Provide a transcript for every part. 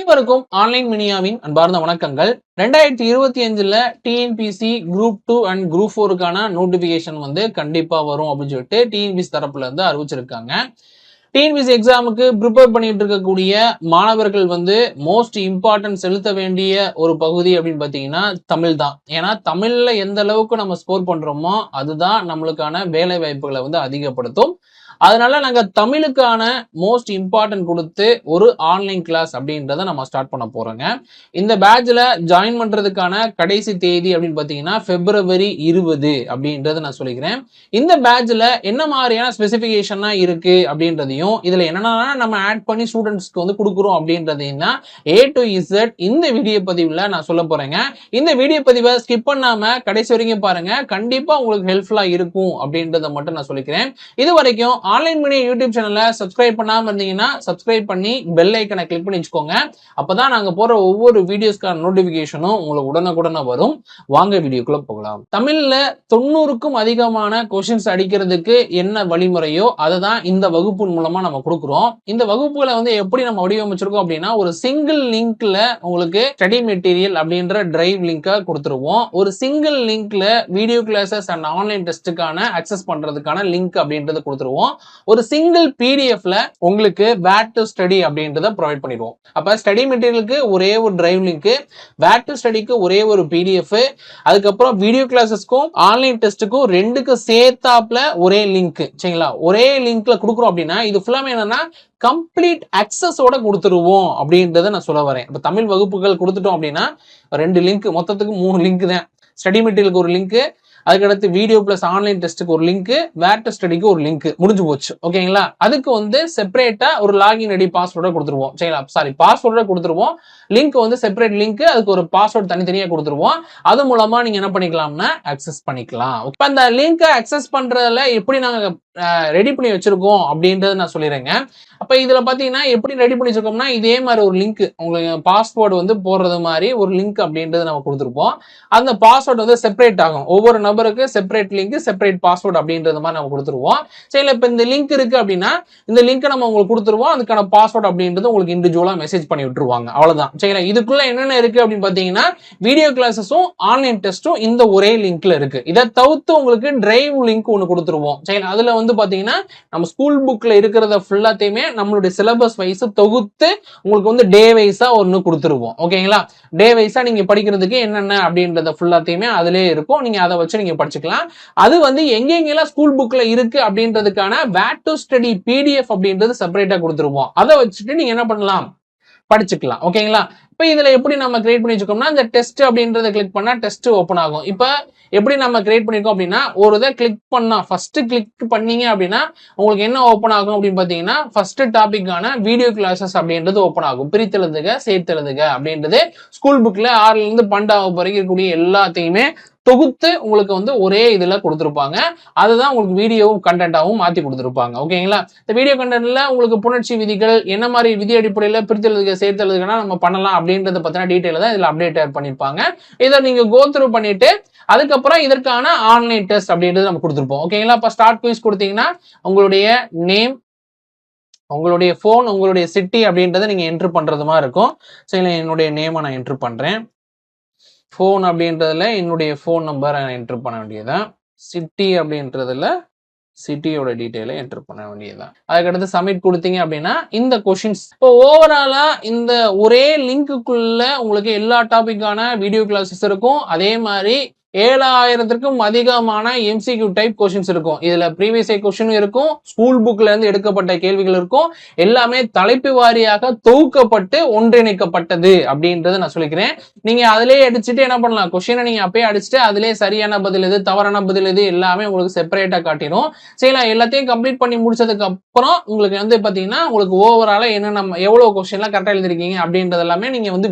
அனைவருக்கும் ஆன்லைன் மினியாவின் அன்பார்ந்த வணக்கங்கள். ரெண்டாயிரத்தி இருபத்தி அஞ்சுல TNPSC group two and group ஃபோருக்கான notification வந்து கண்டிப்பா வரும் அப்படின்னு சொல்லிட்டு டிஎன்பிசி தரப்புல இருந்து அறிவிச்சிருக்காங்க. டிஎன்பிசி எக்ஸாமுக்கு ப்ரிப்பேர் பண்ணிட்டு இருக்கக்கூடிய மாணவர்கள் வந்து மோஸ்ட் இம்பார்ட்டன்ட் செலுத்த வேண்டிய ஒரு பகுதி அப்படின்னு பார்த்தீங்கன்னா தமிழ் தான். ஏன்னா தமிழ்ல எந்த அளவுக்கு நம்ம ஸ்கோர் பண்றோமோ அதுதான் நம்மளுக்கான வேலை வாய்ப்புகளை வந்து அதிகப்படுத்தும். அதனால நாங்க தமிழுக்கான மோஸ்ட் இம்பார்ட்டன்ட் கொடுத்து ஒரு ஆன்லைன் கிளாஸ் அப்படின்றத நம்ம ஸ்டார்ட் பண்ண போறோங்க. இந்த பேட்ச்ல ஜாயின் பண்றதுக்கான கடைசி தேதி அப்படின்னு பார்த்தீங்கன்னா பிப்ரவரி இருபது அப்படின்றத நான் சொல்லிக்கிறேன். இந்த பேட்ச்ல என்ன மாதிரியான ஸ்பெசிபிகேஷன்லாம் இருக்கு அப்படின்றதையும் இதுல என்னென்ன நம்ம ஆட் பண்ணி ஸ்டூடெண்ட்ஸ்க்கு வந்து கொடுக்குறோம் அப்படின்றதையும் தான் ஏ டு இசட் இந்த வீடியோ பதிவுல நான் சொல்ல போறேங்க. இந்த வீடியோ பதிவை ஸ்கிப் பண்ணாம கடைசி வரைக்கும் பாருங்க. கண்டிப்பா உங்களுக்கு ஹெல்ப்ஃபுல்லா இருக்கும் அப்படின்றத மட்டும் நான் சொல்லிக்கிறேன். இது வரைக்கும் ஆன்லைன் மீடியா யூடியூப் சேனலை சப்ஸ்கிரைப் பண்ணாமல் இருந்தீங்கன்னா சப்ஸ்கிரைப் பண்ணி பெல் ஐக்கனை கிளிக் பண்ணி வச்சுக்கோங்க. அப்போ தான் நாங்கள் போகிற ஒவ்வொரு வீடியோஸ்க்கான நோட்டிஃபிகேஷனும் உங்களுக்கு உடனுக்குடனே வரும். வாங்க வீடியோக்குள்ளே போகலாம். தமிழில் தொண்ணூறுக்கும் அதிகமான கொஷின்ஸ் அடிக்கிறதுக்கு என்ன வழிமுறையோ அதை தான் இந்த வகுப்பு மூலமாக நம்ம கொடுக்குறோம். இந்த வகுப்புகளை வந்து எப்படி நம்ம வடிவமைச்சிருக்கோம் அப்படின்னா ஒரு சிங்கிள் லிங்க்ல உங்களுக்கு ஸ்டடி மெட்டீரியல் அப்படின்ற டிரைவ் லிங்கை கொடுத்துருவோம். ஒரு சிங்கிள் லிங்க்ல வீடியோ கிளாஸஸ் அண்ட் ஆன்லைன் டெஸ்ட்டுக்கான அக்சஸ் பண்றதுக்கான லிங்க் அப்படின்றத கொடுத்துருவோம். ஒரு சிங்கிள் பிடிஎஃப்ல உங்களுக்கு வேட் டு ஸ்டடி அப்படின்றத ப்ரொவைட் பண்ணிடுவோம். அப்ப ஸ்டடி மெட்டீரியலுக்கு ஒரே ஒரு டிரைவ் லிங்க் வேட் டு ஸ்டடிக்கு ஒரே ஒரு பிடிஎஃப் அதுக்கப்புறம் வீடியோ கிளாஸஸ்க்கும் ஆன்லைன் டெஸ்ட்டுக்கும் ரெண்டுக்கும் சேர்த்தாப்ல ஒரே லிங்க் சரிங்களா? ஒரே லிங்க்ல கொடுக்குறோம் அப்படின்னா இது ஃபுல்லாமே என்னன்னா கம்ப்ளீட் அக்சஸோட கொடுத்துருவோம் அப்படின்றத நான் சொல்ல வரேன். இப்போ தமிழ் வகுப்புகள் கொடுத்துட்டோம் அப்படின்னா ரெண்டு லிங்க் மொத்தத்துக்கு மூணு லிங்க் தான். ஸ்டடி மெட்டீரியலுக்கு ஒரு லிங்க் அதுக்கடுத்து வீடியோ பிளஸ் ஆன்லைன் டெஸ்ட்டுக்கு ஒரு லிங்க் வேட் ஸ்டடிக்கு ஒரு லிங்க் முடிஞ்சு போச்சு. ஓகேங்களா அதுக்கு வந்து செப்பரேட்டா ஒரு லாகின் ஐடி பாஸ்வேர்டை கொடுத்துருவோம். சரிங்களா? சாரி பாஸ்வேர்டை கொடுத்துருவோம். லிங்க் வந்து செப்பரேட் லிங்க் அதுக்கு ஒரு பாஸ்வேர்ட் தனித்தனியா கொடுத்துருவோம். அது மூலமா நீங்க என்ன பண்ணிக்கலாம்னா அக்சஸ் பண்ணிக்கலாம். இப்ப அந்த லிங்கை அக்சஸ் பண்றதுல எப்படி நாங்க ரெடி பண்ணி வச்சிருக்கோம் அப்படின்றத நான் சொல்லிடுறேங்க. அப்போ இதில் பார்த்தீங்கன்னா எப்படி ரெடி பண்ணி வச்சிருக்கோம்னா இதே மாதிரி ஒரு லிங்க் உங்களுக்கு பாஸ்வேர்டு வந்து போடுறது மாதிரி ஒரு லிங்க் அப்படின்றது நம்ம கொடுத்துருப்போம். அந்த பாஸ்வேர்டு வந்து செப்பரேட் ஆகும். ஒவ்வொரு நபருக்கு செப்பரேட் லிங்க் செப்பரேட் பாஸ்வேர்டு அப்படின்றது மாதிரி நம்ம கொடுத்துருவோம். சரி இப்போ இந்த லிங்க் இருக்கு அப்படின்னா இந்த லிங்க்கை நம்ம உங்களுக்கு கொடுத்துருவோம். அதுக்கான பாஸ்வேர்டு அப்படின்றது உங்களுக்கு இண்டிவிஜுவலாக மெசேஜ் பண்ணி விட்டுருவாங்க. அவ்வளோதான் சரிங்களா? இதுக்குள்ள என்னென்ன இருக்கு அப்படின்னு பார்த்தீங்கன்னா வீடியோ கிளாஸஸும் ஆன்லைன் டெஸ்ட்டும் இந்த ஒரே லிங்க்ல இருக்கு. இதை தவிர்த்து உங்களுக்கு டிரைவ் லிங்க் ஒன்று கொடுத்துருவோம். சரிங்களா? அதில் வந்து பார்த்தீங்கன்னா நம்ம ஸ்கூல் புக்கில் இருக்கிறத ஃபுல்லாத்தையுமே நம்மளுடைய சிலபஸ் வைஸ் தொகுத்து உங்களுக்கு வந்து டே வைஸா ஒன்று கொடுத்துருவோம். ஓகேங்களா டே வைஸா நீங்க படிக்கிறதுக்கு என்னென்ன அப்படின்றத ஃபுல்லாத்தையுமே அதிலே இருக்கும். நீங்க அதை வச்சு நீங்க படிச்சுக்கலாம். அது வந்து எங்கெங்கெல்லாம் ஸ்கூல் புக்ல இருக்கு அப்படின்றதுக்கான வேட் டு ஸ்டடி பிடிஎஃப் அப்படின்றது செப்பரேட்டா கொடுத்துருவோம். அதை வச்சுட்டு நீங்க என்ன பண்ணலாம்? படிச்சுக்கலாம். ஓகேங்களா இப்போ இதில் எப்படி நம்ம கிரியேட் பண்ணி வச்சுக்கோம்னா இந்த டெஸ்ட் அப்படின்றத கிளிக் பண்ணால் டெஸ்ட் ஓப்பன் ஆகும். இப்போ எப்படி நம்ம கிரியேட் பண்ணியிருக்கோம் அப்படின்னா ஒரு இதை கிளிக் பண்ணால் ஃபஸ்ட்டு கிளிக் பண்ணீங்க அப்படின்னா உங்களுக்கு என்ன ஓப்பன் ஆகும் அப்படின்னு பார்த்தீங்கன்னா ஃபஸ்ட்டு டாப்பிக்கான வீடியோ கிளாஸஸ் அப்படின்றது ஓப்பன் ஆகும். பிரித்தெழுதுக சேர்த்தெழுதுக அப்படின்றது ஸ்கூல் புக்கில் ஆறுலேருந்து பன்னெண்டாவது வரைக்கும் இருக்கக்கூடிய எல்லாத்தையுமே தொகுத்து உங்களுக்கு வந்து ஒரே இதுல கொடுத்துருப்பாங்க. அதுதான் உங்களுக்கு வீடியோவும் கண்டென்ட்டாகவும் மாத்தி கொடுத்துருப்பாங்க. ஓகேங்களா இந்த வீடியோ கண்டென்ட்ல உங்களுக்கு புணர்ச்சி விதிகள் என்ன மாதிரி விதி அடிப்படையில் பிரித்தெழுதுக சேர்த்தெழுதுகனா நம்ம பண்ணலாம் அப்படின்றத பத்தின டீட்டெயில் தான் இதுல அப்டேட் பண்ணிருப்பாங்க. இதை நீங்க கோத்ரூ பண்ணிட்டு அதுக்கப்புறம் இதற்கான ஆன்லைன் டெஸ்ட் அப்படின்றது நம்ம கொடுத்துருப்போம். ஓகேங்களா இப்போ ஸ்டார்ட் குயிஸ் கொடுத்தீங்கன்னா உங்களுடைய நேம் உங்களுடைய ஃபோன் உங்களுடைய சிட்டி அப்படின்றத நீங்கள் என்ட்ரு பண்ணுறதுமா மாதிரி இருக்கும். சரி என்னுடைய நேமை நான் என்ட்ரு பண்ணுறேன் ஃபோன் அப்படின்றதுல என்னுடைய ஃபோன் நம்பரை என்ட்ரு பண்ண வேண்டியதுதான். சிட்டி அப்படின்றதுல சிட்டியோட டீட்டெயிலை என்டர் பண்ண வேண்டியதுதான். அதுக்கடுத்து சப்மிட் கொடுத்தீங்க அப்படின்னா இந்த கொஷின்ஸ் இப்போ ஓவராலா இந்த ஒரே லிங்க்குள்ள உங்களுக்கு எல்லா டாபிக்கான வீடியோ கிளாஸஸ் இருக்கும். அதே மாதிரி ஏழாயிரத்திற்கும் அதிகமான எம்சிக்யூ டைப் கொஸ்டின்ஸ் இருக்கும். இதுல ப்ரீவியஸ் கொஸ்டின் இருக்கும். ஸ்கூல் புக்ல இருந்து எடுக்கப்பட்ட கேள்விகள் இருக்கும். எல்லாமே தலைப்பு வாரியாக தொகுக்கப்பட்டு ஒன்றிணைக்கப்பட்டது அப்படின்றத நான் சொல்லிக்கிறேன். நீங்க அதிலேயே அடிச்சுட்டு என்ன பண்ணலாம்? கொஸ்டினை நீங்க அப்பயே அடிச்சுட்டு அதிலே சரியான பதில் எது தவறான பதில் எது எல்லாமே உங்களுக்கு செப்பரேட்டா காட்டிடும். சரிங்களா எல்லாத்தையும் கம்ப்ளீட் பண்ணி முடிச்சதுக்கு அப்புறம் உங்களுக்கு வந்து பாத்தீங்கன்னா உங்களுக்கு ஓவரால என்னென்ன எவ்வளவு கொஸ்டின்லாம் கரெக்டா எழுதிருக்கீங்க அப்படின்றது எல்லாமே நீங்க வந்து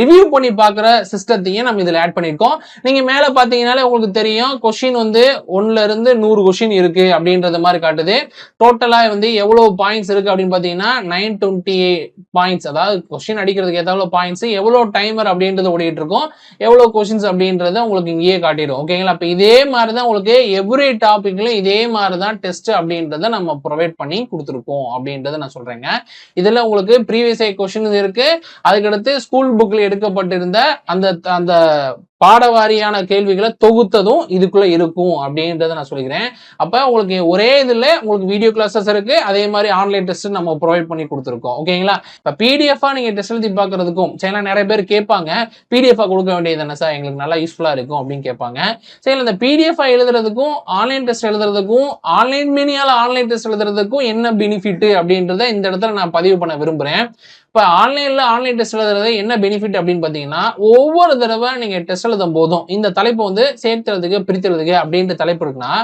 ரிவ்யூ பண்ணி பாக்குற சிஸ்டத்தையும் நம்ம இதுல ஆட் பண்ணிருக்கோம் நீங்க மேல மேல பார்த்தீங்கனாலே உங்களுக்கு தெரியும் கொஷின் வந்து ஒன்னுல இருந்து நூறு கொஷின் இருக்கு அப்படின்றது மாதிரி காட்டுது. டோட்டலா வந்து எவ்வளவு பாயிண்ட்ஸ் இருக்கு அப்படின்னு பார்த்தீங்கன்னா நைன் டுவெண்ட்டி பாயிண்ட்ஸ் அதாவது கொஷின் அடிக்கிறதுக்கு எவ்வளோ பாயிண்ட்ஸ் எவ்வளவு டைமர் அப்படின்றது ஓடிட்டு இருக்கும். எவ்வளவு கொஷின்ஸ் அப்படின்றத உங்களுக்கு இங்கேயே காட்டிடும். ஓகேங்களா அப்ப இதே மாதிரி தான் உங்களுக்கு எவ்ரி டாபிக்லயும் இதே மாதிரி தான் டெஸ்ட் அப்படின்றத நம்ம ப்ரொவைட் பண்ணி கொடுத்துருக்கோம் அப்படின்றத நான் சொல்றேங்க. இதுல உங்களுக்கு ப்ரீவியஸ் கொஷின் இருக்கு. அதுக்கடுத்து ஸ்கூல் புக்ல எடுக்கப்பட்டிருந்த அந்த அந்த பாடவாரியான கேள்விகளை தொகுத்ததும் இதுக்குள்ள இருக்கும் அப்படின்றத நான் சொல்லிக்கிறேன். அப்ப உங்களுக்கு ஒரே இதுல உங்களுக்கு வீடியோ கிளாஸஸ் இருக்கு. அதே மாதிரி ஆன்லைன் டெஸ்ட் நம்ம ப்ரொவைட் பண்ணி கொடுத்துருக்கோம். ஓகேங்களா இப்ப பிடிஎஃபா நீங்க டெஸ்ட் எழுதி பாக்குறதுக்கும் சரிங்களா நிறைய பேர் கேட்பாங்க. பிடிஎஃபா கொடுக்க வேண்டியது என்ன சார் எங்களுக்கு நல்லா யூஸ்ஃபுல்லா இருக்கும் அப்படின்னு கேட்பாங்க. சரி இந்த பிடிஎஃபா எழுதுறதுக்கும் ஆன்லைன் டெஸ்ட் எழுதுறதுக்கும் ஆன்லைன் மீனியால ஆன்லைன் டெஸ்ட் எழுதுறதுக்கும் என்ன பெனிஃபிட் அப்படின்றத இந்த இடத்துல நான் பதிவு பண்ண விரும்புறேன். இப்போ ஆன்லைனில் ஆன்லைன் டெஸ்ட் எழுதுறது என்ன பெனிஃபிட் அப்படின்னு பார்த்தீங்கன்னா ஒவ்வொரு தடவை நீங்கள் டெஸ்ட் எழுதும் போதும். இந்த தலைப்பு வந்து சேர்த்துறதுக்கு பிரித்துறதுக்கு அப்படின்ற தலைப்பு இருக்குன்னா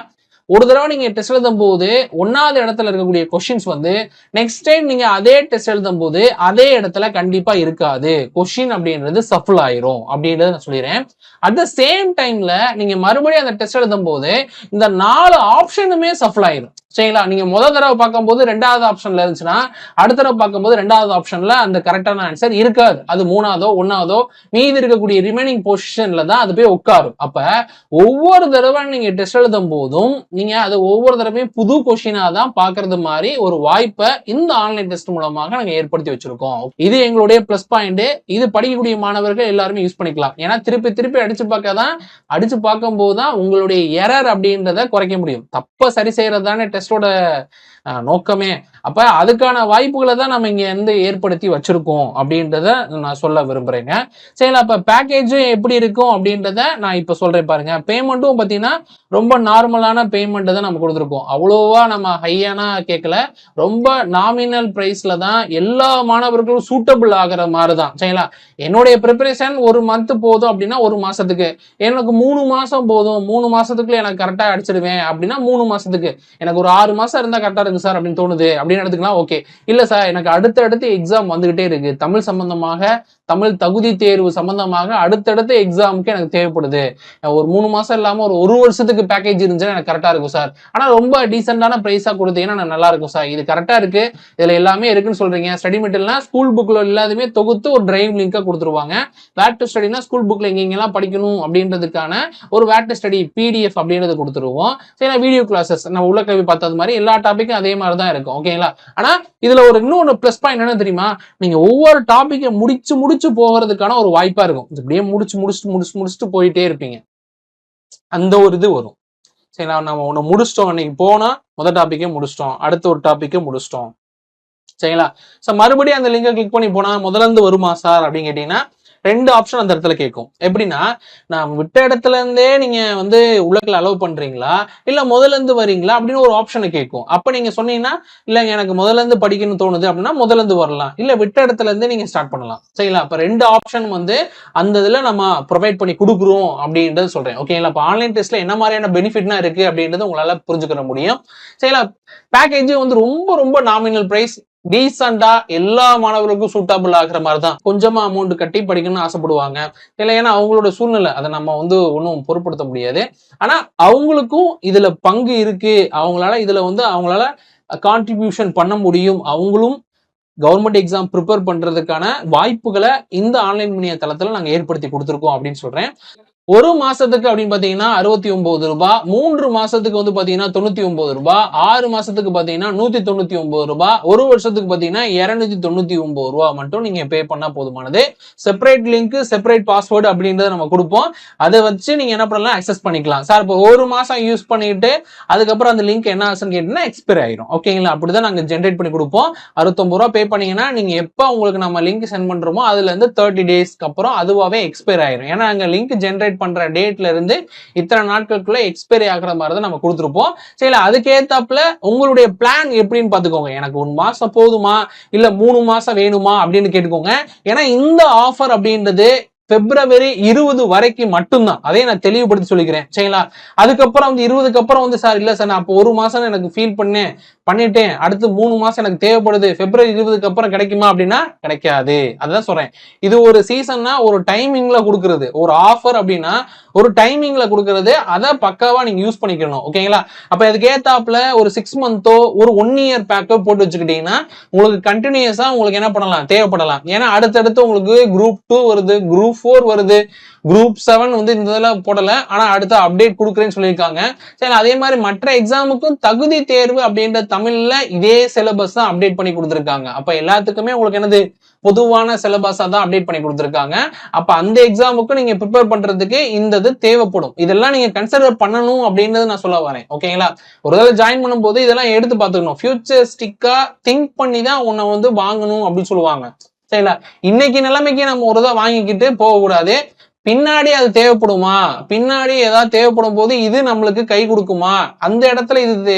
ஒரு தடவை நீங்க டெஸ்ட் எழுதும் போது ஒன்னாவது இடத்துல இருக்கக்கூடிய கொஸ்டின்ஸ் வந்து நெக்ஸ்ட் டைம் நீங்க அதே டெஸ்ட் எழுதும் போது அதே இடத்துல கண்டிப்பா இருக்காது. கொஸ்டின் அப்படின்றது சஃபுல் ஆயிரும் அப்படின்றத நான் சொல்லிடுறேன். அட் த சேம் டைம்ல நீங்க மறுபடியும் அந்த டெஸ்ட் எழுதும் போது இந்த நாலு ஆப்ஷனுமே சஃபுல் ஆயிரும். சரிங்களா? நீங்க முதல் தடவை பார்க்கும்போது ரெண்டாவது ஆப்ஷன்ல இருந்துச்சுன்னா அடுத்த தடவை பார்க்கும்போது ரெண்டாவது ஆப்ஷன்ல அந்த கரெக்டான ஆன்சர் இருக்காது. அது மூணாவதோ ஒன்னாவதோ மீதி இருக்கக்கூடிய ரிமைனிங் பொசிஷன்ல தான் அது போய் உட்காரும். அப்ப ஒவ்வொரு தடவை நீங்க டெஸ்ட் எழுதும் போதும் நீங்க அது ஒவ்வொரு தடவையும் புது கொஸ்டினா தான் பாக்குறது மாதிரி ஒரு வாய்ப்பை இந்த ஆன்லைன் டெஸ்ட் மூலமாக நாங்க ஏற்படுத்தி வச்சிருக்கோம். இது எங்களுடைய பிளஸ் பாயிண்ட் இது படிக்கக்கூடிய மாணவர்கள் எல்லாருமே யூஸ் பண்ணிக்கலாம். ஏன்னா திருப்பி திருப்பி அடிச்சு பார்க்க தான் அடிச்சு பார்க்கும் போது தான் உங்களுடைய எரர் அப்படின்றத குறைக்க முடியும். தப்ப சரி செய்யறது தானே டெஸ்டோட நோக்கமே அப்போ அதுக்கான வாய்ப்புகளை தான் நம்ம இங்கே வந்து ஏற்படுத்தி வச்சுருக்கோம் அப்படின்றத நான் சொல்ல விரும்புகிறேங்க சரி அப்போ பேக்கேஜும் எப்படி இருக்கும் அப்படின்றத நான் இப்போ சொல்கிறேன் பாருங்க. பேமெண்ட்டும் பார்த்தீங்கன்னா ரொம்ப நார்மலான பேமெண்ட்டு தான் நம்ம கொடுத்துருக்கோம். அவ்வளோவா நம்ம ஹையான கேட்கல ரொம்ப நாமினல் ப்ரைஸில் தான் எல்லா மாணவர்களும் சூட்டபிள் ஆகிற மாதிரி தான். சரிங்களா? என்னுடைய ப்ரிப்பரேஷன் ஒரு மந்த் போதும் அப்படின்னா ஒரு மாதத்துக்கு எனக்கு மூணு மாதம் போதும். மூணு மாதத்துக்குள்ளே எனக்கு கரெக்டாக அடிச்சிடுவேன் அப்படின்னா மூணு மாதத்துக்கு எனக்கு ஒரு ஆறு மாதம் இருந்தால் கரெக்டாக இருக்கு சார் அப்படின்னு தோணுது அப்படின்னு எடுத்துக்கலாம் ஓகே. இல்ல சார் எனக்கு அடுத்த அடுத்து எக்ஸாம் வந்துகிட்டே இருக்கு. தமிழ் சம்பந்தமாக தமிழ் தகுதி தேர்வு சம்பந்தமாக அடுத்தடுத்த எக்ஸாமுக்கு எனக்கு தேவைப்படுது. ஒரு மூணு மாசம் இல்லாம ஒரு ஒரு வருஷத்துக்கு பேக்கேஜ் இருந்துச்சுன்னா எனக்கு கரெக்டா இருக்கும் சார் ஆனா ரொம்ப டீசென்டான பிரைஸா கொடுத்தீங்கன்னா நான் நல்லா இருக்கும் சார் இது கரெக்டா இருக்கு. இதுல எல்லாமே இருக்குன்னு சொல்றீங்க. ஸ்டடி மெட்டீரியல்னா ஸ்கூல் புக்ல எல்லாத்தையுமே தொகுத்து ஒரு டிரைவ் லிங்கா கொடுத்துருவாங்க. வேட் டு ஸ்டடினா ஸ்கூல் புக்ல எங்கெங்கெல்லாம் படிக்கணும் அப்படின்றதுக்கான ஒரு வேட் டு ஸ்டடி பிடிஎஃப் அப்படின்றது கொடுத்துருவோம். சரி வீடியோ கிளாஸஸ் நம்ம உள்ள கல்வி பார்த்தது மாதிரி எல்லா டாபிக்கும் அதே மாதிரி தான் இருக்கும் ஓகேங்களா ஆனா இதுல ஒரு இன்னொன்று ப்ளஸ் பாயிண்ட் என்ன தெரியுமா? நீங்க ஒவ்வொரு டாபிக்கை முடிச்சு முடிச்சு போகிறதுக்கான ஒரு வாய்ப்பா இருக்கும். இப்படியே முடிச்சு முடிச்சுட்டு முடிச்சு முடிச்சுட்டு போயிட்டே இருப்பீங்க. அந்த ஒரு இது வரும். சரி நான் நம்ம ஒன்று முடிச்சிட்டோம். அன்னைக்கு போனா முதல் டாப்பிக்கே முடிச்சிட்டோம். அடுத்த ஒரு டாப்பிக்கே முடிச்சிட்டோம். சரிங்களா? ஸோ மறுபடியும் அந்த லிங்கை கிளிக் பண்ணி போனா முதல்ல இருந்து வருமா சார் அப்படின்னு கேட்டீங்கன்னா ரெண்டு ஆப்ஷன் அந்த இடத்துல கேட்கும் எப்படின்னா நான் விட்ட இடத்துல இருந்தே நீங்க வந்து உள்ளக்கில் அலோவ் பண்றீங்களா? இல்ல முதல்ல இருந்து வரீங்களா அப்படின்னு ஒரு ஆப்ஷனை கேட்கும் அப்ப நீங்க சொன்னீங்கன்னா இல்லைங்க எனக்கு முதல்ல இருந்து படிக்கணும்னு தோணுது அப்படின்னா முதல்ல இருந்து வரலாம். இல்ல விட்ட இடத்துல இருந்தே நீங்க ஸ்டார்ட் பண்ணலாம். சரிங்களா? அப்ப ரெண்டு ஆப்ஷன் வந்து அந்த இதுல நம்ம ப்ரொவைட் பண்ணி கொடுக்குறோம் அப்படின்றது சொல்றேன். ஓகேங்களா இப்போ ஆன்லைன் டெஸ்ட்ல என்ன மாதிரியான பெனிஃபிட்னா இருக்கு அப்படின்றது உங்களால புரிஞ்சுக்கிற முடியும். சரிங்களா? பேக்கேஜ் வந்து ரொம்ப ரொம்ப நாமினல் பிரைஸ் டீசெண்டா எல்லா மாணவர்களுக்கும் சூட்டபிள் ஆகுற மாதிரி தான் கொஞ்சமா அமௌண்ட் கட்டி படிக்கணும்னு ஆசைப்படுவாங்க. இல்லை ஏன்னா அவங்களோட சூழ்நிலை அதை நம்ம வந்து ஒன்றும் பொருட்படுத்த முடியாது. ஆனா அவங்களுக்கும் இதுல பங்கு இருக்கு. அவங்களால இதுல வந்து அவங்களால கான்ட்ரிபியூஷன் பண்ண முடியும். அவங்களும் கவர்மெண்ட் எக்ஸாம் ப்ரிப்பேர் பண்றதுக்கான வாய்ப்புகளை இந்த ஆன்லைன் மணிய தளத்துல நாங்கள் ஏற்படுத்தி கொடுத்துருக்கோம் அப்படின்னு சொல்றேன். ஒரு மாசத்துக்கு அப்படின்னு பாத்தீங்கன்னா அறுபத்தி ஒன்பது ரூபாய் மூன்று மாசத்துக்கு வந்து பாத்தீங்கன்னா தொண்ணூத்தி ஒன்பது ரூபாய் ஆறு மாசத்துக்கு பாத்தீங்கன்னா நூத்தி தொண்ணூத்தி ஒன்பது ரூபாய் ஒரு வருஷத்துக்கு பாத்தீங்கன்னா இருநூத்தி தொண்ணூத்தி ஒன்பது ரூபாய் மட்டும் நீங்க பே பண்ணா போதுமானது. செப்பரேட் லிங்க் செப்பரேட் பாஸ்வேர்டு அப்படின்றத நம்ம கொடுப்போம். அதை வச்சு நீங்க என்ன பண்ணலாம் அக்சஸ் பண்ணிக்கலாம். சார் இப்போ ஒரு மாசம் யூஸ் பண்ணிட்டு அதுக்கப்புறம் அந்த லிங்க் என்ன ஆச்சுன்னு கேட்டீங்கன்னா எக்ஸ்பைர் ஆயிரும். ஓகேங்களா அப்படிதான் நாங்க ஜென்ரேட் பண்ணி கொடுப்போம். அறுபத்தொன்பது ரூபா பே பண்ணீங்கன்னா நீங்க எப்போ உங்களுக்கு நம்ம லிங்க் சென்ட் பண்றோமோ அதுல இருந்து தேர்ட்டி டேஸ்க்கு அப்புறம் அதுவாகவே எக்ஸ்பைர் ஆயிரும். ஏன்னா அங்க லிங்க் ஜென்ரேட் பண்ற டேட்ல இருந்து இத்தனை நாட்களுக்குள்ள எக்ஸ்பைரி ஆகிற மாதிரி தான் நம்ம கொடுத்துருப்போம். சரி அதுக்கேத்தாப்புல உங்களுடைய பிளான் எப்படின்னு பாத்துக்கோங்க எனக்கு ஒரு மாசம் போதுமா? இல்ல மூணு மாசம் வேணுமா? அப்படின்னு கேட்டுக்கோங்க. ஏன்னா இந்த ஆஃபர் அப்படின்றது பிப்ரவரி இருபது வரைக்கும் மட்டும்தான். அதே நான் தெளிவுபடுத்தி சொல்லிக்கிறேன். சரிங்களா? அதுக்கப்புறம் வந்து இருபதுக்கு அப்புறம் வந்து சார் இல்ல சார் நான் அப்போ ஒரு மாசம் எனக்கு ஃபீல் பண்ணேன். பண்ணிட்டேன். அடுத்து மூணு மாசம் எனக்கு தேவைப்படுது. பிப்ரவரி இருபதுக்கு அப்புறம் கிடைக்குமா அப்படின்னா கிடைக்காது. அதான் சொல்றேன். இது ஒரு சீசன்னா ஒரு டைமிங்ல கொடுக்கறது. ஒரு ஆஃபர் அப்படின்னா ஒரு டைமிங்ல கொடுக்கறது. அதை பக்காவா நீங்க யூஸ் பண்ணிக்கணும். ஓகேங்களா அப்ப இதுக்கு ஏத்தாப்புல ஒரு சிக்ஸ் மந்தோ ஒரு ஒன் இயர் பேக்கோ போட்டு வச்சுக்கிட்டீங்கன்னா உங்களுக்கு கண்டினியூஸா உங்களுக்கு என்ன பண்ணலாம்? தேவைப்படலாம். ஏன்னா அடுத்தடுத்து உங்களுக்கு குரூப் டூ வருது குரூப் ஃபோர் வருது குரூப் செவன் வந்து இந்த இதெல்லாம் போடல. ஆனா அடுத்த அப்டேட் கொடுக்குறேன்னு சொல்லியிருக்காங்க. சரி அதே மாதிரி மற்ற எக்ஸாமுக்கும் தகுதி தேர்வு அப்படின்ற தமிழ்ல இதே சிலபஸ் தான் அப்டேட் பண்ணி கொடுத்துருக்காங்க. அப்ப எல்லாத்துக்குமே உங்களுக்கு என்னது? பொதுவான சிலபஸா தான் அப்டேட் பண்ணி கொடுத்துருக்காங்க. அப்ப அந்த எக்ஸாமுக்கு நீங்க ப்ரிப்பேர் பண்றதுக்கு இந்த இது தேவைப்படும். இதெல்லாம் நீங்க கன்சிடர் பண்ணணும் அப்படின்றது நான் சொல்ல வரேன். ஓகேங்களா ஒரு தடவை ஜாயின் பண்ணும்போது இதெல்லாம் எடுத்து பார்த்துக்கணும். ஃபியூச்சரிஸ்டிக்கா திங்க் பண்ணி தான் உன்னை வந்து வாங்கணும் அப்படின்னு சொல்லுவாங்க. சரிங்களா? இன்னைக்கு நிலைமைக்கு நம்ம ஒரு தான் வாங்கிக்கிட்டு போகக்கூடாது பின்னாடி அது தேவைப்படுமா? பின்னாடி ஏதாவது தேவைப்படும் போது இது நம்மளுக்கு கை கொடுக்குமா? அந்த இடத்துல இது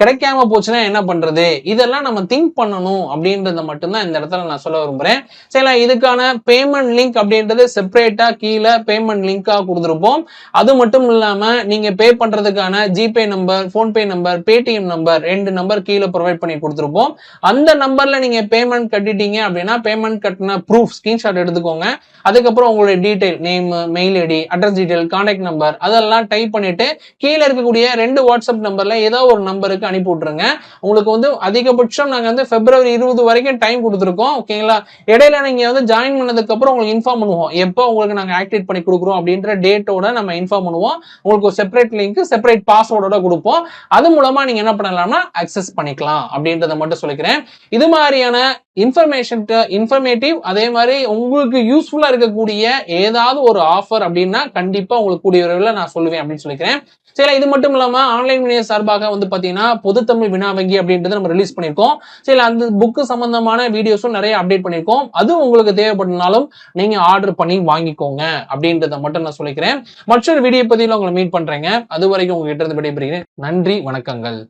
கிடைக்காம போச்சுன்னா என்ன பண்றது? இதெல்லாம் நம்ம திங்க் பண்ணணும் அப்படின்றத மட்டும்தான் இந்த இடத்துல நான் சொல்ல விரும்புறேன். சரிங்களா? இதுக்கான பேமெண்ட் லிங்க் அப்படின்றது செப்பரேட்டா கீழே பேமெண்ட் லிங்கா கொடுத்துருப்போம். அது மட்டும் இல்லாம நீங்க பே பண்றதுக்கான GPay number PhonePe number Paytm number ரெண்டு நம்பர் கீழே ப்ரொவைட் பண்ணி கொடுத்துருப்போம். அந்த நம்பர்ல நீங்க பேமெண்ட் கட்டிட்டீங்க அப்படின்னா பேமெண்ட் கட்டின ப்ரூஃப் ஸ்கிரீன்ஷாட் எடுத்துக்கோங்க. அதுக்கப்புறம் உங்களுடைய detail name mail ID address detail contact number அதெல்லாம் டைப் பண்ணிட்டு கீழே இருக்கக்கூடிய ரெண்டு வாட்ஸ்அப் நம்பர்ல ஏதோ ஒரு நம்பருக்கு அனுப்பி விட்டுருங்க. உங்களுக்கு வந்து அதிகபட்சம் நாங்கள் வந்து பிப்ரவரி இருபது வரைக்கும் டைம் கொடுத்துருக்கோம். ஓகேங்களா இடையில நீங்க வந்து ஜாயின் பண்ணதுக்கு அப்புறம் உங்களுக்கு இன்ஃபார்ம் பண்ணுவோம். எப்போ உங்களுக்கு நாங்கள் ஆக்டிவேட் பண்ணி கொடுக்குறோம் அப்படின்ற டேட்டோட நம்ம இன்ஃபார்ம் பண்ணுவோம். உங்களுக்கு ஒரு செப்பரேட் லிங்க் செப்பரேட் பாஸ்வேர்டோட கொடுப்போம். அது மூலமா நீங்க என்ன பண்ணலாம்னா அக்சஸ் பண்ணிக்கலாம் அப்படின்றத மட்டும் சொல்லிக்கிறேன். இது மாதிரியான இன்ஃபர்மேஷன் இன்ஃபர்மேட்டிவ் அதே மாதிரி உங்களுக்கு யூஸ்ஃபுல்லா இருக்கக்கூடிய ஏதாவது ஒரு ஆஃபர் அப்படின்னா கண்டிப்பா உங்களுக்கு கூடிய விரைவில் நான் சொல்லுவேன் அப்படின்னு சொல்லிக்கிறேன். சரி இது மட்டும் இல்லாம ஆன்லைன் விநியோக சார்பாக வந்து பாத்தீங்கன்னா பொதுத்தமிழ் வினா வங்கி அப்படின்றத நம்ம ரிலீஸ் பண்ணியிருக்கோம். சரி அந்த புக்கு சம்பந்தமான வீடியோஸும் நிறைய அப்டேட் பண்ணியிருக்கோம். அதுவும் உங்களுக்கு தேவைப்பட்டனாலும் நீங்க ஆர்டர் பண்ணி வாங்கிக்கோங்க அப்படின்றத மட்டும் நான் சொல்லிக்கிறேன். மற்றொரு வீடியோ பதிவில் உங்களை மீட் பண்றேங்க. அது வரைக்கும் உங்ககிட்ட இருந்து விடைபெறுகிறேன். நன்றி வணக்கங்கள்.